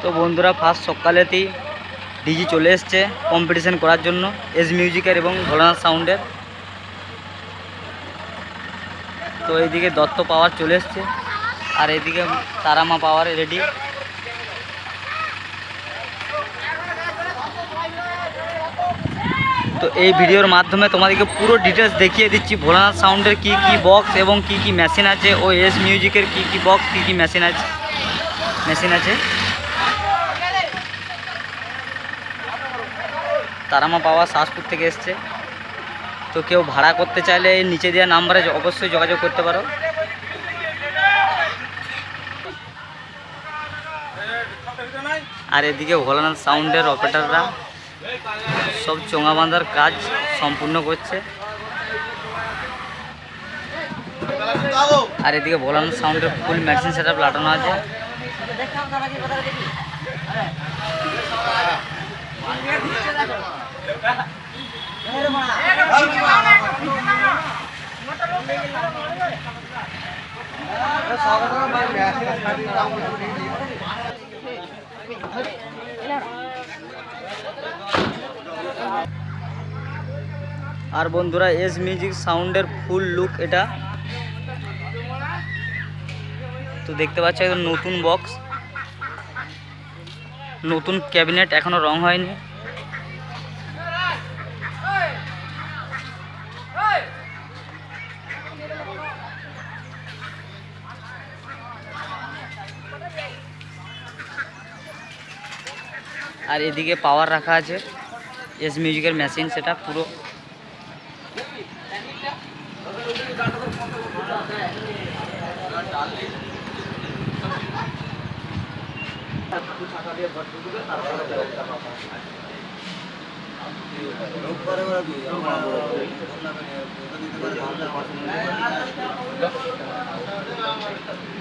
তো বন্ধুরা first সকালেতেই DG চলে এসছে কম্পিটিশান করার জন্য এস মিউজিকের এবং ভোলানাথ সাউন্ডের তো এইদিকে দত্ত পাওয়ার চলে এসছে, আর এদিকে তারামা পাওয়ার রেডি তো এই ভিডিওর মাধ্যমে তোমাদেরকে পুরো ডিটেলস দেখিয়ে দিচ্ছি ভোলানাথ সাউন্ডের কি কি বক্স এবং কি কি মেশিন আছে, ও এস মিউজিকের কি কি বক্স কি কি মেশিন আছে। মেশিন আছে। তারামা পাওয়া শাসপুর থেকে এসছে। তো কেউ ভাড়া করতে চাইলে নিচে দেওয়া নাম্বারে অবশ্যই যোগাযোগ করতে পারো। আর এদিকে ভোলানাথ সাউন্ডের অপারেটাররা সব চোঙা বাঁধার কাজ সম্পূর্ণ করছে। আর এদিকে ভোলানাথ সাউন্ডের ফুল মেডিসিন সেট লাটানো আছে। আর বন্ধুরা এস মিউজিক সাউন্ডের ফুল লুক এটা। তো দেখতে পাচ্ছ একদম নতুন বক্স নতুন ক্যাবিনেট এখনও রং হয়নি। আর এদিকে পাওয়ার রাখা আছে। এস মিউজিকের মেশিন সেটা পুরো।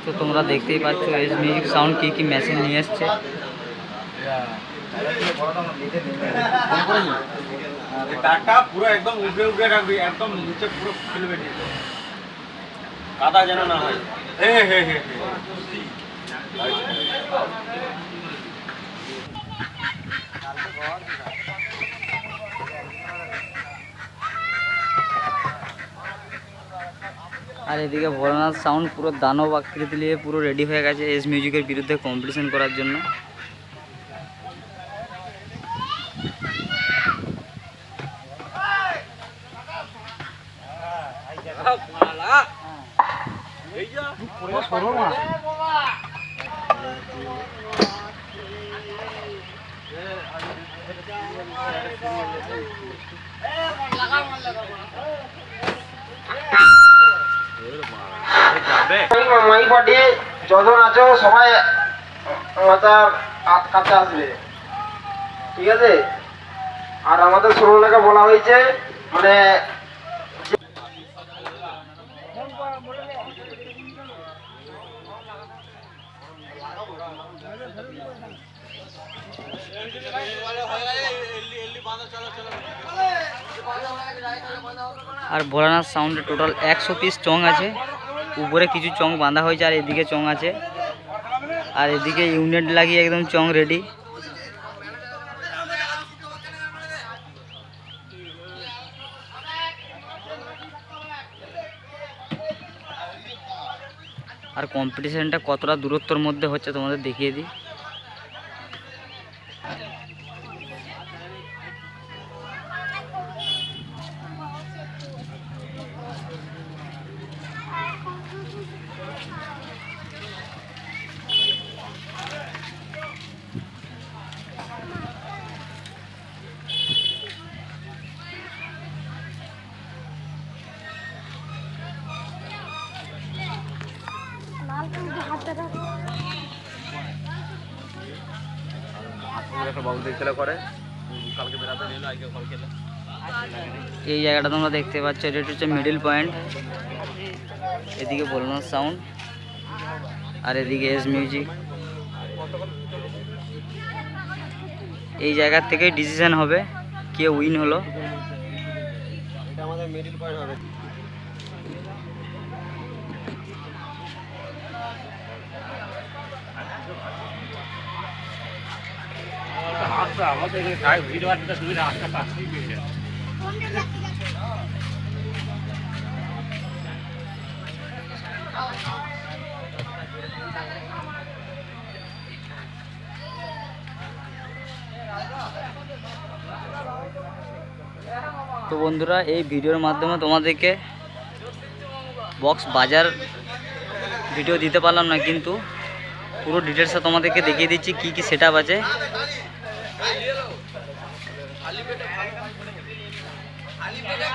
তো তোমরা দেখতেই পাচ্ছ এস মিউজিক সাউন্ড কি কি মেশিন নিয়ে এসছে। তারটা পুরো একদম উগড়ে উগড়ে রাখবি একদম নিচে পুরো ফেলবে কাদা যেন না হয়। হে হে হে। আর এদিকে ভোলানাথ সাউন্ড পুরো দানব আকৃতি নিয়ে পুরো রেডি হয়ে গেছে এস মিউজিকের বিরুদ্ধে কম্পিটিশন করার জন্য। মাই পার্টি যখন আছো সবাই মাথার কাছে আসবে। ঠিক আছে? আর আমাদের শ্রমণকে বলা হয়েছে মানে আর ভোলানাথ সাউন্ডে টোটাল একশো পিস চং আছে। উপরে কিছু চং বাঁধা হয়েছে আর এদিকে চং আছে। আর এদিকে ইউনিট লাগিয়ে একদম চং রেডি আর কম্পিটিশানটা কতটা দূরত্বর মধ্যে হচ্ছে তোমাদের দেখিয়ে দিই। এই জায়গাটা তোমরা দেখতে পাচ্ছ এটা হচ্ছে মিডিল পয়েন্ট এদিকে বলনা সাউন্ড আর এদিকে এস মিউজিক এই জায়গার থেকেই ডিসিশন হবে কে উইন হলো। এটা আমাদের মিডিল পয়েন্ট হবে। তো বন্ধুরা, এই ভিডিওর মাধ্যমে তোমাদেরকে বক্স বাজার ভিডিও দিতে পারলাম না, কিন্তু পুরো ডিটেলসটা তোমাদেরকে দেখিয়ে দিচ্ছি, কি কি সেট আছে।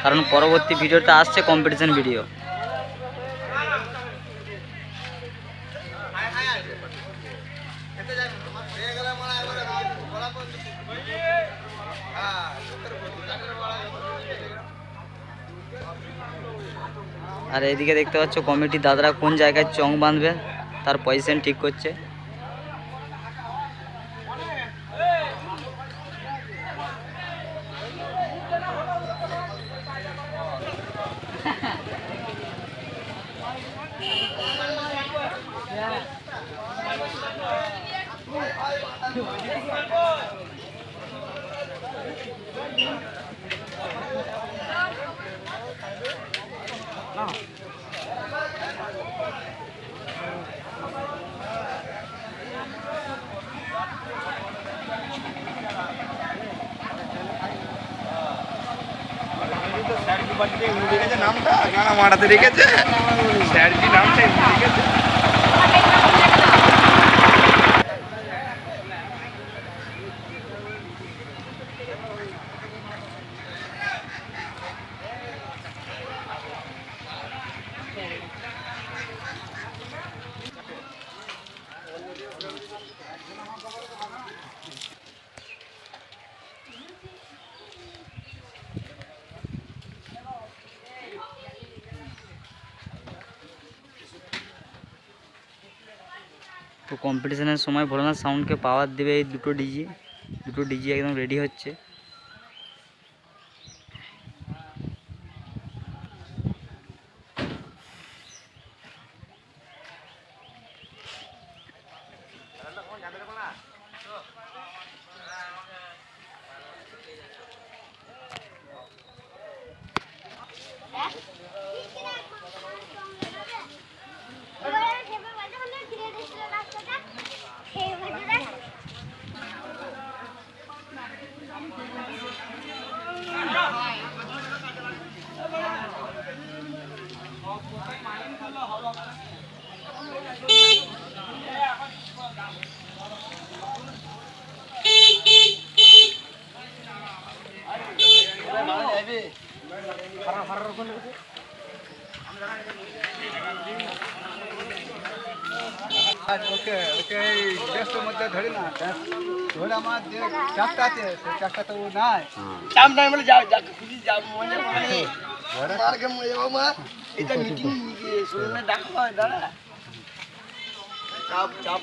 কারণ পরবর্তী ভিডিওটা আসছে কম্পিটিশন ভিডিও আর এদিকে দেখতে পাচ্ছ কমিটির দাদারা কোন জায়গায় চং বাঁধবে, তার পজিশন ঠিক করছে। নামটা গানা মারাতে রেখেছে স্যারজি নামটা রেখেছে তো কম্পিটিশনের সময় ভোলানাথ সাউন্ডকে পাওয়ার দেবে এই দুটো ডিজি দুটো ডিজি একদম রেডি হচ্ছে। ওকে ওকে এই গ্যাসটার মধ্যে ধরি না ধরে আমার যে চাকটা আছে সেই চাকটা তো নাই। চাপ নাই বলে যাও যাকে খুশি যাও মনে মনে মার্কে মরে যাব মা? এটা মিটিং শুনে ডাকা হয় দাঁড়া। চাপ চাপ।